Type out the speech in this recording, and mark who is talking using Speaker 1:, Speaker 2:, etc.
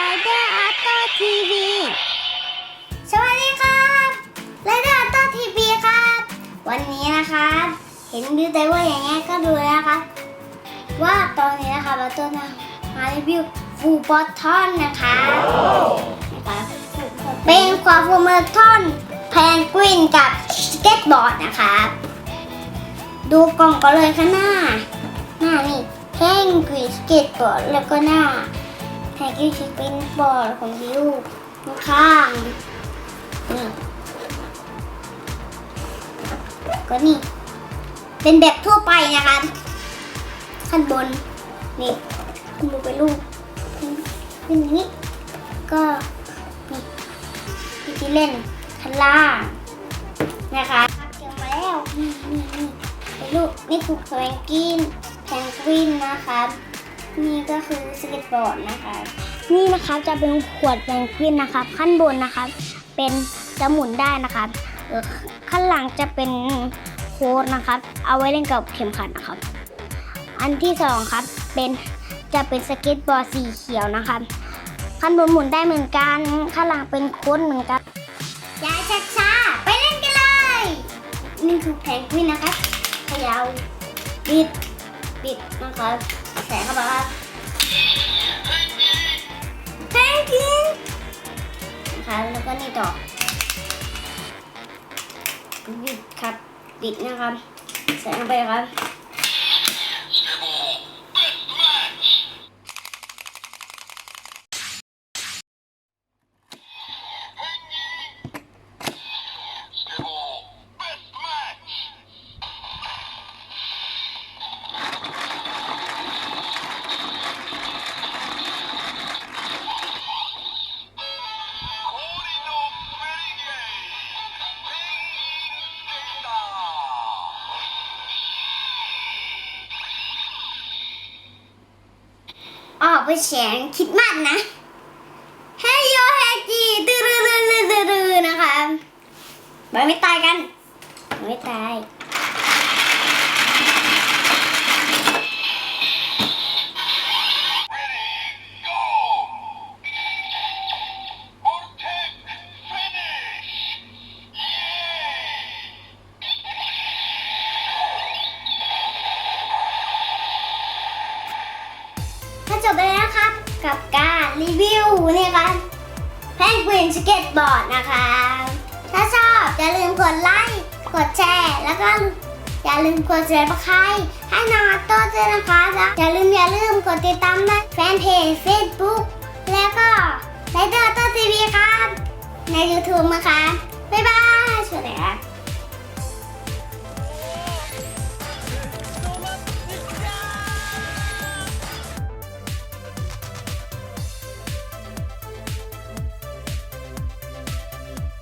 Speaker 1: Rider Auto TV สวัสดีครับ Rider Auto TV ครับ วันนี้นะครับ เห็นดูแต่ว่าอย่างเงี้ยก็ดูนะครับ ว่าตอนนี้นะคะเราจะมารีวิวฟูบอททอนนะคะนะครับเป็นความฟูเมอร์ทอนแพนกวินกับสเก็ตบอร์ดนะคะดูกล่องก็เลยค่ะหน้า หน้านี่แท่งกรีนสเก็ตบอร์ดแล้วก็หน้า แท่งกรีนสเก็ตบอร์ดของบิวข้างนี่ก็นี่ เป็นแบบทั่วไปนะคะขั้นบน นี่ขั้นบนเป็นรูปเป็นนี้ ก็นี่วิธีเล่นขั้นล่างนะคะเตรียมมาแล้ว นี่นี่นี่เป็นรูปนี่คือแพนกวินแพนกวินนะคะ นี่ก็คือสเก็ตบอร์ดนะคะ นี่นะครับจะเป็นขวดแพนกวินนะครับขั้นบนนะครับเป็นจะหมุนได้นะครับเออขั้นหลังจะเป็นโค้ดนะครับเอาไว้เล่นกับเข็มขัดนะครับ อันที่สองครับเป็นจะเป็นสเก็ตบอร์ดสีเขียวนะครับขั้นบนหมุนได้เหมือนกันข้างหลังเป็นโค้ดเหมือนกันยายช้าๆไปเล่นกันเลยนี่คือแพนกวินนะครับเขยาวปิดปิดนะครับ แสงเข้ามาครับแพนกวินนะคะแล้วก็นี่ต่อปิดครับปิดนะครับ ใส่เข้าไปครับ ไปแฉงคิดมากนะเฮยโยเฮจีดื้อๆๆๆๆนะคะบอยไม่ตายกัน ไม่ตาย จบไปแล้วนะครับ กับการรีวิวเนี่ยครับแพนกวินสเก็ตบอร์ดนะคะ ถ้าชอบอย่าลืมกดไลค์กดแชร์แล้วก็อย่าลืมกดแชร์ประคายให้น้องอัตโต้ด้วยนะคะแล้วอย่าลืมอย่าลืมกดติดตามในแฟนเพจ Facebook แล้วก็ไลเดอร์ตัวทีวีครับ ใน YouTube นะคะบ๊ายบาย